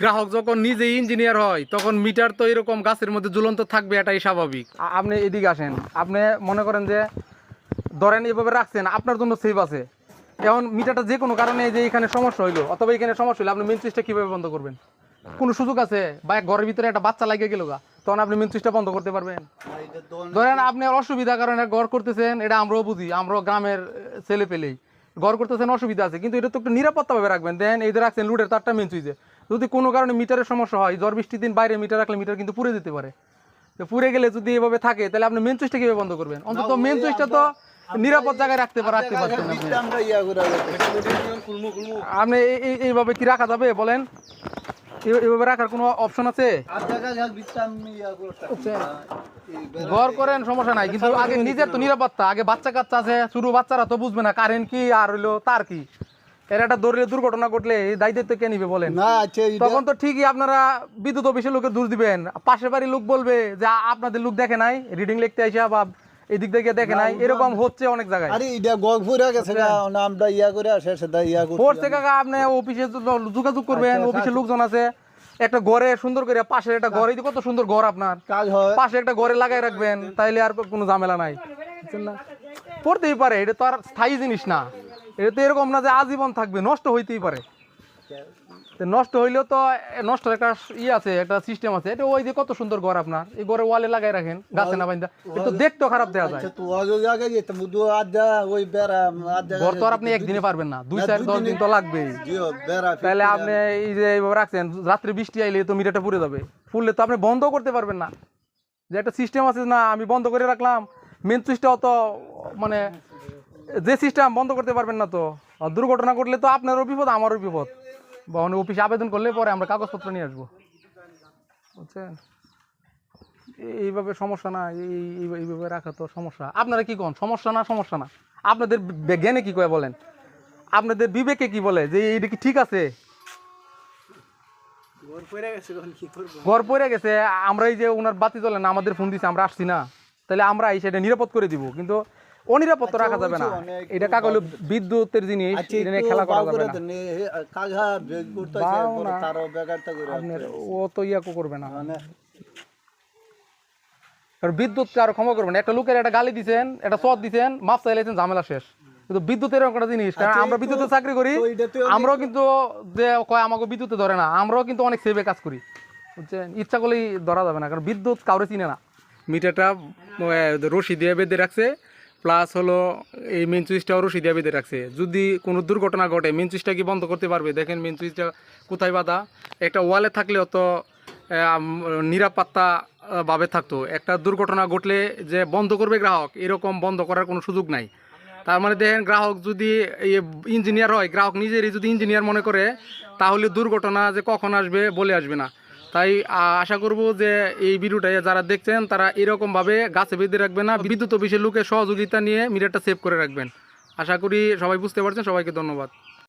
গ্রাহক যখন নিজে ইঞ্জিনিয়ার হয় তখন মিটার তো এরকম গাছের মধ্যে ঝুলন্ত থাকবে এটাই স্বাভাবিক। আপনি এদিকে আসেন। আপনি মনে করেন যে ধরেন এভাবে রাখছেন আপনার জন্য সেভ আছে। এখন মিটারটা যে কোনো কারণে যে এখানে সমস্যা হইল অথবা এখানে সমস্যা হইল আপনি মেন সুইচটা কীভাবে বন্ধ করবেন? কোনো সুযোগ আছে? বা এক ঘরের ভিতরে একটা বাচ্চা লাগিয়ে গেল গা তখন আপনি মেন সুইচটা বন্ধ করতে পারবেন? ধরেন আপনি অসুবিধা কারণে ঘর করতেছেন এটা আমরাও বুঝি আমরাও গ্রামের ছেলে পেলেই ঘর করতেছেন অসুবিধা আছে কিন্তু এটা তো একটু নিরাপত্তাভাবে রাখবেন। দেন এই যে রাখছেন লুডের তারটা মেন সুইচে যদি কোনো কারণে মিটারের সমস্যা হয় ঝড় বৃষ্টির দিন বাইরে মিটার রাখলে মিটার কিন্তু পুড়ে যেতে পারে। তো পুড়ে গেলে যদি এভাবে থাকে তাহলে আপনি মেন সুইচটা কীভাবে বন্ধ করবেন? অন্তত মেন সুইচটা তো নিরাপদ জায়গায় রাখতে পার রাখতে পারছেন আপনি। এইভাবে কি রাখা যাবে? বলেন। এইভাবে রাখার কোনো অপশন আছে? করে ঘর করেন সমস্যা নাই কিন্তু আগে নিজের তো নিরাপত্তা আগে বাচ্চা কাচ্চা আছে ছোট বাচ্চারা তো বুঝবে না কারেন্ট কি আর হইল তার কি? এর একটা দৌড়ে দুর্ঘটনা ঘটলে এই দায়িত্ব কে নিবে বলেন? না আচ্ছা তখন তো ঠিকই আপনারা বিদ্যুৎ অফিসের দিবেন। পাশের বাড়ির লোক বলবে যে আপনাদের লোক দেখে নাই রিডিং লিখতে আইসা বা এদিক থেকে দেখে নাই। এরকম হচ্ছে অনেক জায়গায়। আরে এটা গগ ফুরে গেছে না আমরা ইয়া করে আসে সেটা ইয়া ফোর্সে কাকা আপনি অফিসে যোগাযোগ করবেন আচ্ছা, অফিসে লোকজন আছে একটা ঘরে সুন্দর করে পাশের একটা ঘরে কত সুন্দর ঘর আপনার। কাজ হয়। পাশে একটা ঘরে লাগাই রাখবেন তাইলে আর কোনো ঝামেলা নাই। পড়তেই পারে এটা তো আর স্থায়ী জিনিস না। এটা তো এরকম না যে আজীবন থাকবে নষ্ট হইতেই পারে। নষ্ট হইলেও তো নষ্ট একটা ইয়ে আছে একটা সিস্টেম আছে। এটা ওই যে কত সুন্দর ঘর আপনার এই ঘরে ওয়ালে লাগাই রাখেন গাছে না বাইন্দা। কিন্তু দেখতেও খারাপ দেখা যায়। আচ্ছা তো ঘর তো আর আপনি একদিনে পারবেন না দুই চার দশ দিন তো বেড়া তাহলে আপনি এই যে এইভাবে রাখছেন রাত্রে বৃষ্টি আইলে তো মিটারটা পুড়ে যাবে। ফুললে তো আপনি বন্ধ করতে পারবেন না। যে একটা সিস্টেম আছে না আমি বন্ধ করে রাখলাম মেন সুইচটা অত মানে যে সিস্টেম বন্ধ করতে পারবেন না তো। দুর্ঘটনা ঘটলে তো আপনারও বিপদ আমারও বিপদ। বা অফিসে আবেদন করলে পরে আমরা কাগজপত্র নিয়ে আসব। বুঝছেন? এই- এইভাবে সমস্যা না এই এই- এইভাবে রাখা তো সমস্যা। আপনারা কি কোন? সমস্যা না সমস্যা না? আপনাদের জ্ঞানে কি কয়ে বলেন? আপনাদের বিবেকে কি বলে যে এইটা কি ঠিক আছে? ঘর পড়ে গেছে আমরা এই যে ওনার বাতি জ্বলে না আমাদের ফোন দিছে আমরা আসছি না। তাহলে আমরা এই সেটা নিরাপদ করে দিব। কিন্তু অনিরাপদ তো রাখা যাবে না। এটা হলো বিদ্যুতের জিনিস আচ্ছা এটা নিয়ে খেলা করা যাবে না। ও তো ইয়াকো করবে না। মানে আর বিদ্যুৎ কারও ক্ষমা করবেন। একটা লোকের একটা গালি দিছেন একটা সদ দিছেন মাপ চাইলেছেন ঝামেলা শেষ। কিন্তু বিদ্যুতের একটা জিনিস কারণ আচ্ছা, আমরা বিদ্যুতে চাকরি করি আমরাও কিন্তু যে কয় আমাকে বিদ্যুতে ধরে না আমরাও কিন্তু অনেক সেভে কাজ করি। বুঝছেন? ইচ্ছা করলেই ধরা যাবে না কারণ বিদ্যুৎ কাউরে চিনে না। মিটারটা রশি দিয়ে বেঁধে রাখছে প্লাস হলো এই মেন সুইচটাও রশি দিয়ে বেঁধে রাখছে। যদি কোনো দুর্ঘটনা ঘটে মেন সুইচটা কি বন্ধ করতে পারবে? দেখেন মেন সুইচটা কোথায় বাঁধা? একটা ওয়ালে থাকলেও তো নিরাপত্তা ভাবে থাকতো। একটা দুর্ঘটনা ঘটলে যে বন্ধ করবে গ্রাহক, এরকম বন্ধ করার কোনো সুযোগ নাই। তার মানে দেখেন গ্রাহক যদি ইঞ্জিনিয়ার হয়, গ্রাহক নিজেরই যদি ইঞ্জিনিয়ার মনে করে, তাহলে দুর্ঘটনা যে কখন আসবে বলে আসবে না। তাই আশা করব যে এই ভিডিওটা যারা দেখছেন, তারা এরকমভাবে গাছে বেঁধে রাখবে না, বিদ্যুৎ অফিসের লোকের সহযোগিতা নিয়ে মিটারটা সেভ করে রাখবেন। আশা করি সবাই বুঝতে পারছেন, সবাইকে ধন্যবাদ।